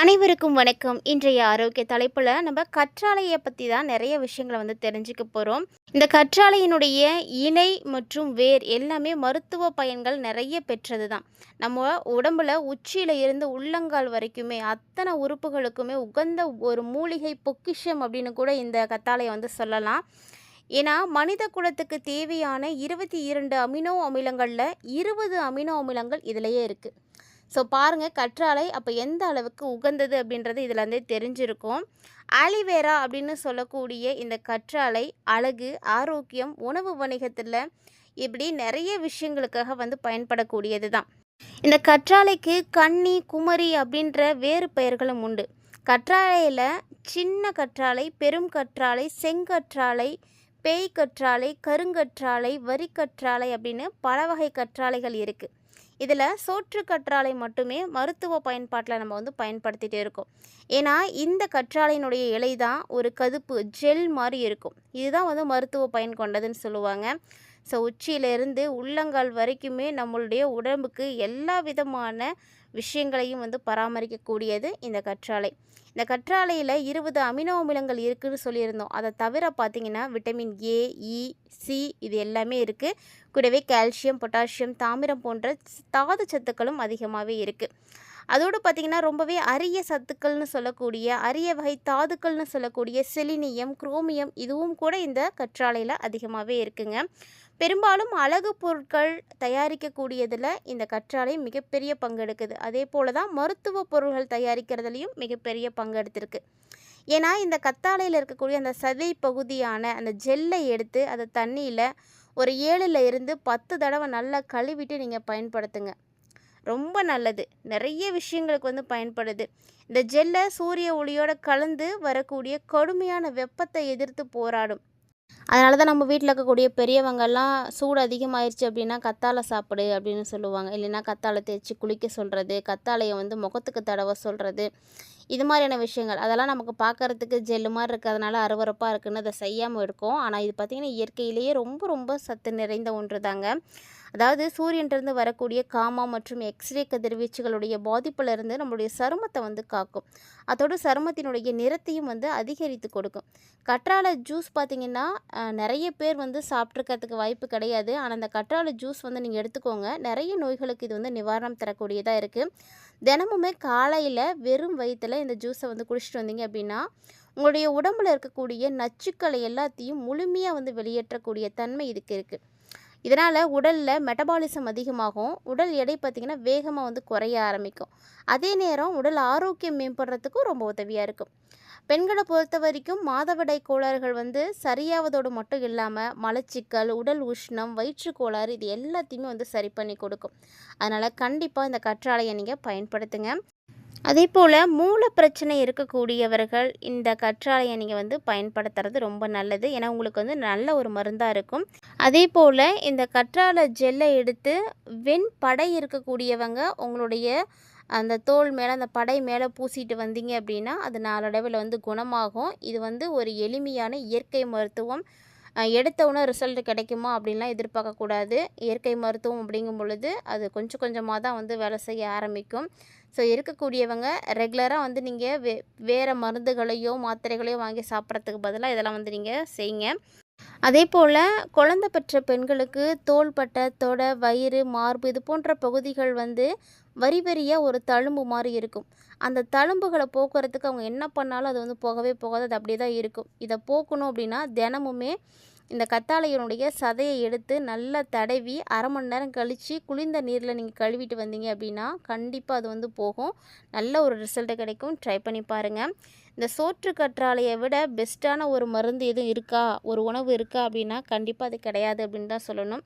அனைவருக்கும் வணக்கம். இன்றைய ஆரோக்கிய தலைப்பில் நம்ம கற்றாழையை பற்றி தான் நிறைய விஷயங்களை வந்து தெரிஞ்சுக்க போகிறோம் இந்த கற்றாழையினுடைய இணை மற்றும் வேர் எல்லாமே மருத்துவ பயன்கள் நிறைய பெற்றது தான் நம்ம உடம்புல உச்சியில் இருந்து உள்ளங்கால் வரைக்குமே அத்தனை உறுப்புகளுக்குமே உகந்த ஒரு மூலிகை பொக்கிஷம் அப்படின்னு கூட இந்த கத்தாழையை வந்து சொல்லலாம். ஏன்னா மனித குலத்துக்கு தேவையான இருபத்தி இரண்டு அமினோ அமிலங்களில் இருபது அமினோ அமிலங்கள் இதிலையே இருக்குது பாருங்கள் கற்றாழை அப்போ எந்த அளவுக்கு உகந்தது அப்படின்றது இதில் தெரிஞ்சிருக்கும். ஆலிவேரா அப்படின்னு சொல்லக்கூடிய இந்த கற்றாழை அழகு ஆரோக்கியம் உணவு வணிகத்தில் இப்படி நிறைய விஷயங்களுக்காக வந்து பயன்படக்கூடியது தான். இந்த கற்றாழைக்கு கன்னி குமரி அப்படின்ற வேறு பெயர்களும் உண்டு. கற்றாழையில் சின்ன கற்றாழை பெரும் கற்றாழை செங்கற்றாழை பேய் கற்றாழை கருங்கற்றாழை வரிக்கற்றாழை அப்படின்னு பல வகை கற்றாழைகள் இருக்குது இதில் சோற்று கற்றாழை மட்டுமே மருத்துவ பயன்பாட்டில் நம்ம வந்து பயன்படுத்திகிட்டே இருக்கோம். ஏன்னா இந்த கற்றாழையினுடைய இலை தான் ஒரு கதுப்பு ஜெல் மாதிரி இருக்கும். இதுதான் வந்து மருத்துவ பயன் கொண்டதுன்னு சொல்லுவாங்க. ஸோ உச்சியிலேருந்து உள்ளங்கால் வரைக்குமே நம்மளுடைய உடம்புக்கு எல்லா விதமான விஷயங்களையும் வந்து பராமரிக்கக்கூடியது இந்த கற்றாழை. இந்த கற்றாழையில் இருபது அமினோ அமிலங்கள் இருக்குதுன்னு சொல்லியிருந்தோம். அதை தவிர பார்த்திங்கன்னா விட்டமின் ஏ இ சி இது எல்லாமே இருக்குது கூடவே கால்சியம் பொட்டாசியம் தாமிரம் போன்ற தாது சத்துக்களும் அதிகமாகவே இருக்குது அதோடு பார்த்திங்கன்னா ரொம்பவே அரிய சத்துக்கள்னு சொல்லக்கூடிய அரிய வகை தாதுக்கள்னு சொல்லக்கூடிய செலினியம் குரோமியம் இதுவும் கூட இந்த கற்றாழையில் அதிகமாகவே இருக்குங்க. பெரும்பாலும் அழகு பொருட்கள் தயாரிக்கக்கூடியதில் இந்த கற்றாழை மிகப்பெரிய பங்கெடுக்குது. அதே போல் தான் மருத்துவ பொருள்கள் தயாரிக்கிறதுலையும் மிகப்பெரிய பங்கெடுத்திருக்கு. ஏன்னா இந்த கத்தாழையில் இருக்கக்கூடிய அந்த சதை பகுதியான அந்த ஜெல்லை எடுத்து அதை தண்ணியில் ஒரு ஏழில் இருந்து பத்து தடவை நல்லா கழுவிட்டு நீங்கள் பயன்படுத்துங்க. ரொம்ப நல்லது. நிறைய விஷயங்களுக்கு வந்து பயன்படுது. இந்த ஜெல்லை சூரிய ஒளியோட கலந்து வரக்கூடிய கடுமையான வெப்பத்தை எதிர்த்து போராடும். அதனால தான் நம்ம வீட்டில் இருக்கக்கூடிய பெரியவங்கெல்லாம் சூடு அதிகமாயிருச்சு அப்படின்னா கத்தாழை சாப்பிடு அப்படின்னு சொல்லுவாங்க. இல்லைன்னா கத்தாழை தேய்ச்சி குளிக்க சொல்கிறது கத்தாழையை வந்து முகத்துக்கு தடவை சொல்கிறது இது மாதிரியான விஷயங்கள். அதெல்லாம் நமக்கு பார்க்குறதுக்கு ஜெல்லு மாதிரி இருக்கிறதுனால அருவறுப்பாக இருக்குன்னு அதை செய்யாமல் இருக்கும். ஆனால் இது பார்த்திங்கன்னா இயற்கையிலேயே ரொம்ப ரொம்ப சத்து நிறைந்த ஒன்று தாங்க அதாவது சூரியன்லேருந்து வரக்கூடிய காமா மற்றும் எக்ஸ்ரே கதிர்வீச்சுகளுடைய பாதிப்பிலிருந்து நம்மளுடைய சருமத்தை வந்து காக்கும். அதோடு சருமத்தினுடைய நிறத்தையும் வந்து அதிகரித்து கொடுக்கும். கற்றாழை ஜூஸ் பார்த்திங்கன்னா நிறைய பேர் வந்து சாப்பிட்ருக்கிறதுக்கு வாய்ப்பு கிடையாது. ஆனால் அந்த கற்றாழை ஜூஸ் வந்து நீங்கள் எடுத்துக்கோங்க. நிறைய நோய்களுக்கு இது வந்து நிவாரணம் தரக்கூடியதாக இருக்குது தினமுமே காலையில் வெறும் வயிற்றில் இந்த ஜூஸை வந்து குடிச்சிட்டு வந்தீங்க அப்படின்னா உங்களுடைய உடம்பில் இருக்கக்கூடிய நச்சுக்களை எல்லாத்தையும் முழுமையாக வந்து வெளியேற்றக்கூடிய தன்மை இதுக்கு இருக்குது இதனால் உடலில் மெட்டபாலிசம் அதிகமாகும். உடல் எடை பார்த்திங்கன்னா வேகமாக வந்து குறைய ஆரம்பிக்கும். அதே நேரம் உடல் ஆரோக்கியம் மேம்படுறதுக்கும் ரொம்ப உதவியாக இருக்கும். பெண்களை பொறுத்த வரைக்கும் மாதவிடை கோளாறுகள் வந்து சரியாவதோடு மட்டும் இல்லாமல் மலச்சிக்கல் உடல் உஷ்ணம் வயிற்று கோளாறு இது எல்லாத்தையுமே வந்து சரி பண்ணி கொடுக்கும். அதனால் கண்டிப்பாக இந்த கற்றாழையை நீங்கள் பயன்படுத்துங்க. அதே போல் மூல பிரச்சனை இருக்கக்கூடியவர்கள் இந்த கற்றாழையை நீங்கள் வந்து பயன்படுத்துறது ரொம்ப நல்லது. ஏன்னா உங்களுக்கு வந்து நல்ல ஒரு மருந்தாக இருக்கும். அதே போல் இந்த கற்றாழை ஜெல்லை எடுத்து வெண் படை இருக்கக்கூடியவங்க உங்களுடைய அந்த தோல் மேலே அந்த படை மேலே பூசிட்டு வந்தீங்க அப்படின்னா அது நாளடைவில் வந்து குணமாகும். இது வந்து ஒரு எளிமையான இயற்கை மருத்துவம். எடுத்த உடனே ரிசல்ட் கிடைக்குமா அப்படின்லாம் எதிர்பார்க்கக்கூடாது. இயற்கை மருத்துவம் அப்படிங்கும் பொழுது அது கொஞ்சம் கொஞ்சமாக தான் வந்து வேலை செய்ய ஆரம்பிக்கும். ஸோ இருக்கக்கூடியவங்க ரெகுலராக வந்து நீங்கள் வே வேறு மருந்துகளையோ மாத்திரைகளையோ வாங்கி சாப்பிட்றதுக்கு பதிலாக இதெல்லாம் வந்து நீங்கள் செய்யுங்க அதே போல் குழந்த பெற்ற பெண்களுக்கு தோள்பட்டை தொடை வயிறு மார்பு இது போன்ற பகுதிகள் வந்து வரி வரியாக ஒரு தழும்பு மாதிரி இருக்கும். அந்த தழும்புகளை போக்குறதுக்கு அவங்க என்ன பண்ணாலும் அது வந்து போகவே போகாது. அது அப்படியே தான் இருக்கும். இதை போக்கணும் அப்படின்னா தினமுமே இந்த கத்தாழையினுடைய சதையை எடுத்து நல்லா தடவி அரை மணி நேரம் கழித்து குளிர்ந்த நீரில் நீங்கள் கழுவிட்டு வந்தீங்க அப்படின்னா கண்டிப்பாக அது வந்து போகும். நல்ல ஒரு ரிசல்ட்டு கிடைக்கும். ட்ரை பண்ணி பாருங்கள் இந்த சோற்று கற்றாழையை விட பெஸ்ட்டான ஒரு மருந்து எதுவும் இருக்கா? ஒரு உணவு இருக்கா அப்படின்னா கண்டிப்பாக அது கிடையாது அப்படின்னு தான் சொல்லணும்.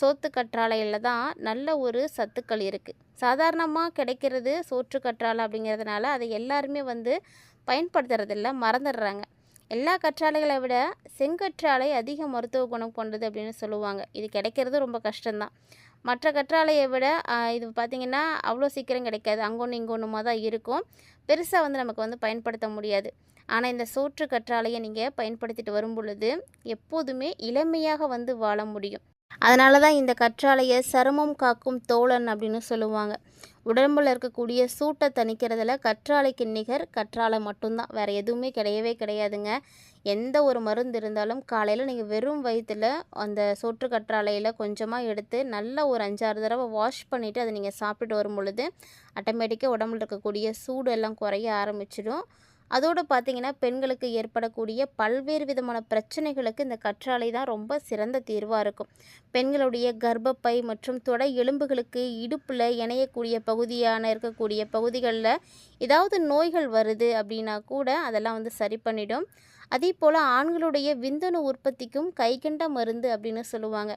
சோத்து கற்றாழையில் தான் நல்ல ஒரு சத்துக்கள் இருக்குது சாதாரணமாக கிடைக்கிறது சோற்று கற்றாழை அப்படிங்கிறதுனால அதை எல்லாருமே வந்து பயன்படுத்துறதில்ல மறந்துடுறாங்க. எல்லா கற்றாழைகளை விட செங்கற்றாழை அதிக மருத்துவ குணம் கொண்டது அப்படின்னு சொல்லுவாங்க. இது கிடைக்கிறது ரொம்ப கஷ்டம்தான். மற்ற கற்றாழையை விட இது பார்த்திங்கன்னா அவ்வளோ சீக்கிரம் கிடைக்காது. அங்கொன்று இங்கொன்றுமா தான் இருக்கும். பெருசாக வந்து நமக்கு வந்து பயன்படுத்த முடியாது. ஆனால் இந்த சோற்று கற்றாழையை நீங்கள் பயன்படுத்திட்டு வரும் பொழுது எப்போதுமே இளமையாக வந்து வாழ முடியும். அதனால தான் இந்த கற்றாழையை சருமம் காக்கும் தோழன் அப்படின்னு சொல்லுவாங்க. உடம்பில் இருக்கக்கூடிய சூட்டை தணிக்கிறதுல கற்றாழைக்கு நிகர் கற்றாழை மட்டும்தான். வேறு எதுவுமே கிடையவே கிடையாதுங்க. எந்த ஒரு மருந்து இருந்தாலும் காலையில் நீங்கள் வெறும் வயிற்றில் அந்த சோற்று கற்றாழையில் கொஞ்சமாக எடுத்து நல்ல ஒரு அஞ்சாறு தடவை வாஷ் பண்ணிவிட்டு அதை நீங்கள் சாப்பிட்டுட்டு வரும்பொழுது, ஆட்டோமேட்டிக்காக உடம்புல இருக்கக்கூடிய சூடு எல்லாம் குறைய ஆரம்பிச்சிடும். அதோடு பார்த்திங்கன்னா பெண்களுக்கு ஏற்படக்கூடிய பல்வேறு விதமான பிரச்சனைகளுக்கு இந்த கற்றாழை தான் ரொம்ப சிறந்த தீர்வாக இருக்கும். பெண்களுடைய கர்ப்பப்பை மற்றும் தொடை எலும்புகளுக்கு இடுப்பில் இணையக்கூடிய பகுதியான இருக்கக்கூடிய பகுதிகளில் ஏதாவது நோய்கள் வருது அப்படின்னா கூட அதெல்லாம் வந்து சரி பண்ணிடும். அதேபோல ஆண்களுடைய விந்தணு உற்பத்திக்கும் கைகண்ட மருந்து அப்படின்னு சொல்லுவாங்க.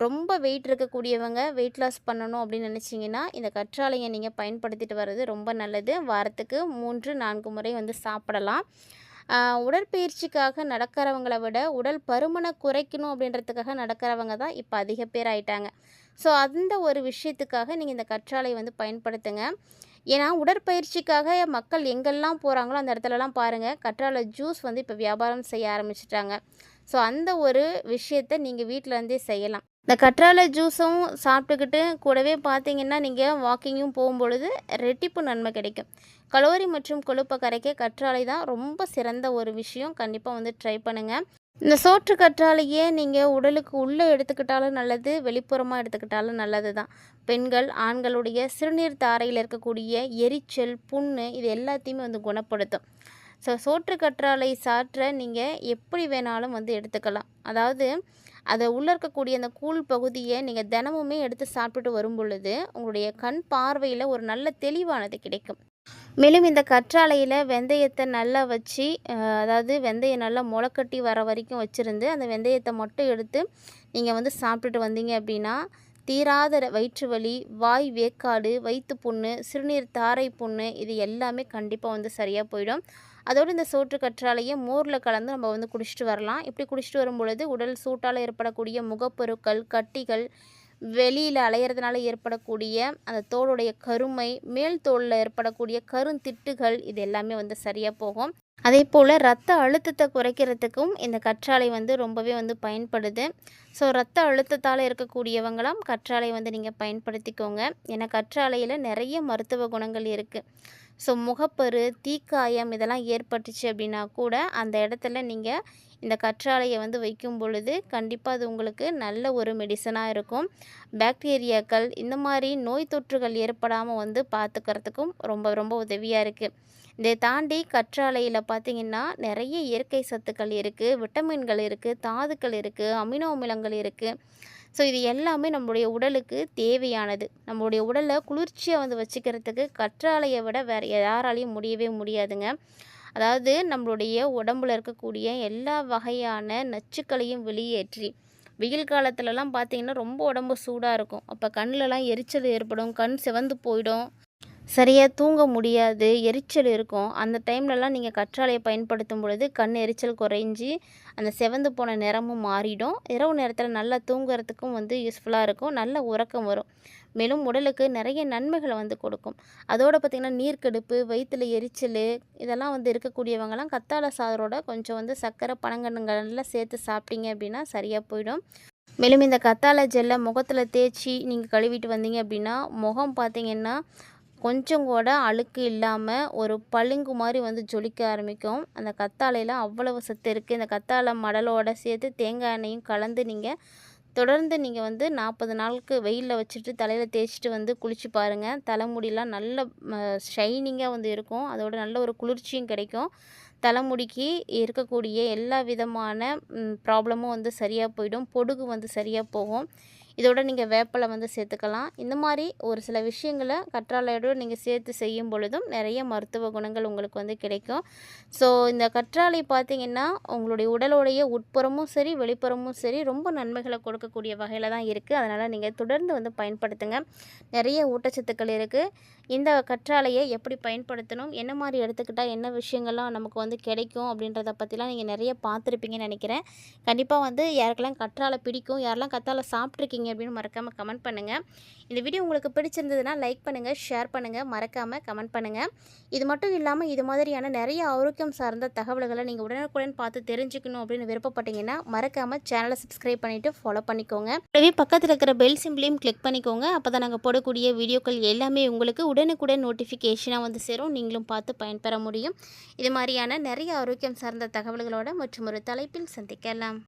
ரொம்ப வெயிட் இருக்கக்கூடியவங்க வெயிட் லாஸ் பண்ணணும் அப்படின்னு நினச்சிங்கன்னா, இந்த கற்றாழையை நீங்கள் பயன்படுத்திட்டு வர்றது ரொம்ப நல்லது. வாரத்துக்கு 3, 4 முறை வந்து சாப்பிடலாம். உடற்பயிற்சிக்காக நடக்கிறவங்கள விட, உடல் பருமனை குறைக்கணும் அப்படின்றதுக்காக நடக்கிறவங்க தான் இப்போ அதிக பேர் ஆயிட்டாங்க. ஸோ அந்த ஒரு விஷயத்துக்காக நீங்கள் இந்த கற்றாழையை வந்து பயன்படுத்துங்க. ஏன்னா, உடற்பயிற்சிக்காக மக்கள் எங்கெல்லாம் போகிறாங்களோ அந்த இடத்துலலாம் பாருங்கள் கற்றாழை ஜூஸ் வந்து இப்போ வியாபாரம் செய்ய ஆரம்பிச்சிட்டாங்க ஸோ அந்த ஒரு விஷயத்த நீங்கள் வீட்டிலேருந்தே செய்யலாம். இந்த கற்றாழை ஜூஸும் சாப்பிட்டுக்கிட்டு கூடவே பார்த்தீங்கன்னா, நீங்கள் வாக்கிங்கும் போகும்பொழுது ரெட்டிப்பு நன்மை கிடைக்கும். கலோரி மற்றும் கொழுப்ப கரைக்க கற்றாழை தான் ரொம்ப சிறந்த ஒரு விஷயம். கண்டிப்பாக வந்து ட்ரை பண்ணுங்கள் இந்த சோற்று கற்றாழையே நீங்கள் உடலுக்கு உள்ளே எடுத்துக்கிட்டாலும் நல்லது, வெளிப்புறமாக எடுத்துக்கிட்டாலும் நல்லது தான். பெண்கள், ஆண்களுடைய சிறுநீர் தாரையில் இருக்கக்கூடிய எரிச்சல், புண்ணு இது எல்லாத்தையுமே வந்து குணப்படுத்தும். ஸோ சோற்று கற்றாழை சாற்ற நீங்கள் எப்படி வேணாலும் வந்து எடுத்துக்கலாம். அதாவது அதை உள்ளே இருக்கக்கூடிய அந்த கூழ் பகுதியை நீங்கள் தினமுமே எடுத்து சாப்பிட்டுட்டு வரும்பொழுது, உங்களுடைய கண் பார்வையில் ஒரு நல்ல தெளிவானது கிடைக்கும். மேலும் இந்த கற்றாழையில் வெந்தயத்தை நல்லா வச்சு, அதாவது வெந்தயம் நல்லா முளைக்கட்டி வர வரைக்கும் வச்சுருந்து அந்த வெந்தயத்தை மட்டும் எடுத்து நீங்கள் வந்து சாப்பிட்டுட்டு வந்தீங்க அப்படின்னா, தீராத வயிற்று வலி, வாய் வேக்காடு, வயிற்று புண்ணு, சிறுநீர் தாரை புண்ணு இது எல்லாமே கண்டிப்பாக வந்து சரியாக போயிடும். அதோட இந்த சோற்று கற்றாலையை மோரில் கலந்து நம்ம வந்து குடிச்சிட்டு வரலாம். இப்படி குடிச்சிட்டு வரும்பொழுது, உடல் சூட்டால் ஏற்படக்கூடிய முகப்பொருட்கள் கட்டிகள், வெளியில் அலையிறதுனால ஏற்படக்கூடிய அந்த தோலுடைய கருமை, மேல் தோலில் ஏற்படக்கூடிய கருந்திட்டுகள் இது எல்லாமே வந்து சரியாக போகும். அதே போல் ரத்த அழுத்தத்தை குறைக்கிறதுக்கும் இந்த கற்றாழை வந்து ரொம்பவே வந்து பயன்படுது. ஸோ ரத்த அழுத்தத்தால் இருக்கக்கூடியவங்களாம் கற்றாழை வந்து நீங்கள் பயன்படுத்திக்கோங்க. ஏன்னா கற்றாழையில் நிறைய மருத்துவ குணங்கள் இருக்குது ஸோ முகப்பரு, தீக்காயம் இதெல்லாம் ஏற்பட்டுச்சு அப்படின்னா கூட, அந்த இடத்துல நீங்கள் இந்த கற்றாழையை வந்து வைக்கும் பொழுது, கண்டிப்பாக அது உங்களுக்கு நல்ல ஒரு மெடிசனாக இருக்கும். பாக்டீரியாக்கள் இந்த மாதிரி நோய் தொற்றுகள் ஏற்படாமல் வந்து பார்த்துக்கிறதுக்கும் ரொம்ப ரொம்ப உதவியாக இருக்குது இதை தாண்டி கற்றாழையில் பார்த்தீங்கன்னா, நிறைய இயற்கை சத்துக்கள் இருக்குது விட்டமின்கள் இருக்குது தாதுக்கள் இருக்குது அமினோ அமிலங்கள் இருக்குது ஸோ இது எல்லாமே நம்மளுடைய உடலுக்கு தேவையானது. நம்மளுடைய உடலை குளிர்ச்சியை வந்து வச்சுக்கிறதுக்கு கற்றாழையை விட வேறு யாராலையும் முடியவே முடியாதுங்க. அதாவது நம்மளுடைய உடம்புல இருக்கக்கூடிய எல்லா வகையான நச்சுக்களையும் வெளியேற்றி, வெயில் காலத்துலலாம் பார்த்திங்கன்னா ரொம்ப உடம்பு சூடாக இருக்கும். அப்போ கண்ணிலலாம் எரிச்சல் ஏற்படும், கண் சிவந்து போயிடும். சரியாக தூங்க முடியாது, எரிச்சல் இருக்கும். அந்த டைம்லலாம் நீங்கள் கற்றாழையை பயன்படுத்தும் பொழுது, கண் எரிச்சல் குறைஞ்சி அந்த செவந்து போன நிறமும் மாறிடும். இரவு நேரத்தில் நல்லா தூங்குறதுக்கும் வந்து யூஸ்ஃபுல்லாக இருக்கும். நல்ல உறக்கம் வரும். மேலும் உடலுக்கு நிறைய நன்மைகளை வந்து கொடுக்கும். அதோட பார்த்தீங்கன்னா, நீர்க்கெடுப்பு வயிற்றில் எரிச்சல் இதெல்லாம் வந்து இருக்கக்கூடியவங்கலாம் கத்தாழை சாதரோட கொஞ்சம் வந்து சர்க்கரை, பனங்கன்னுங்களெல்லாம் சேர்த்து சாப்பிட்டீங்க அப்படின்னா சரியாக போயிடும். மேலும் இந்த கத்தாழை ஜெல்லை முகத்தில் தேய்ச்சி நீங்கள் கழுவிட்டு வந்தீங்க அப்படின்னா, முகம் பார்த்தீங்கன்னா, கொஞ்சம் கூட அழுக்கு இல்லாமல் ஒரு பளிங்கு மாதிரி வந்து ஜொலிக்க ஆரம்பிக்கும். அந்த கத்தாழையில அவ்வளவு சத்து இருக்குது இந்த கத்தாழை மடலோடு சேர்த்து தேங்காய் எண்ணெயும் கலந்து நீங்கள் தொடர்ந்து நீங்கள் வந்து 40 நாளுக்கு வெயில்ல வச்சுட்டு தலையில் தேய்ச்சிட்டு வந்து குளிச்சு பாருங்கள் தலைமுடியெலாம் நல்ல ஷைனிங்காக வந்து இருக்கும். அதோட நல்ல ஒரு குளிர்ச்சியும் கிடைக்கும். தலைமுடிக்கு இருக்கக்கூடிய எல்லா விதமான ப்ராப்ளமும் வந்து சரியாக போயிடும். பொடுகு வந்து சரியாக போகும். இதோட நீங்கள் வேப்பலை வந்து சேர்த்துக்கலாம். இந்த மாதிரி ஒரு சில விஷயங்கள கற்றாழையோடு நீங்கள் சேர்த்து செய்யும் பொழுதும், நிறைய மருத்துவ குணங்கள் உங்களுக்கு வந்து கிடைக்கும். ஸோ இந்த கற்றாழை பார்த்தீங்கன்னா, உங்களுடைய உடலுடைய உட்புறமும் சரி, வெளிப்புறமும் சரி ரொம்ப நன்மைகளை கொடுக்கக்கூடிய வகையில் தான் இருக்குது அதனால் நீங்கள் தொடர்ந்து வந்து பயன்படுத்துங்க. நிறைய ஊட்டச்சத்துக்கள் இருக்குது இந்த கற்றாழையை எப்படி பயன்படுத்தணும், என்ன மாதிரி எடுத்துக்கிட்டால் என்ன விஷயங்கள்லாம் நமக்கு வந்து கிடைக்கும் அப்படின்றத பற்றிலாம் நீங்கள் நிறைய பார்த்துருப்பீங்கன்னு நினைக்கிறேன். கண்டிப்பாக வந்து யாருக்கெல்லாம் கற்றாழை பிடிக்கும், யாரெல்லாம் கற்றாழை சாப்பிட்ருக்கீங்க இருக்கீங்க அப்படின்னு மறக்காமல் கமெண்ட் பண்ணுங்கள் இந்த வீடியோ உங்களுக்கு பிடிச்சிருந்ததுன்னா லைக் பண்ணுங்கள் ஷேர் பண்ணுங்கள் மறக்காமல் கமெண்ட் பண்ணுங்கள் இது மட்டும் இல்லாமல் இது மாதிரியான நிறைய ஆரோக்கியம் சார்ந்த தகவல்களை நீங்கள் உடனுக்குடன் பார்த்து தெரிஞ்சுக்கணும் அப்படின்னு விருப்பப்பட்டீங்கன்னா மறக்காமல் சேனலை சப்ஸ்கிரைப் பண்ணிவிட்டு ஃபாலோ பண்ணிக்கோங்க. கூடவே பக்கத்தில் இருக்கிற பெல் சிம்பிளையும் கிளிக் பண்ணிக்கோங்க. அப்போ தான் நாங்கள் போடக்கூடிய வீடியோக்கள் எல்லாமே உங்களுக்கு உடனுக்குடன் நோட்டிஃபிகேஷனாக வந்து சேரும். நீங்களும் பார்த்து பயன்பெற முடியும். இது மாதிரியான நிறைய ஆரோக்கியம் சார்ந்த தகவல்களோட மற்றும் ஒரு தலைப்பில் சந்திக்கலாம்.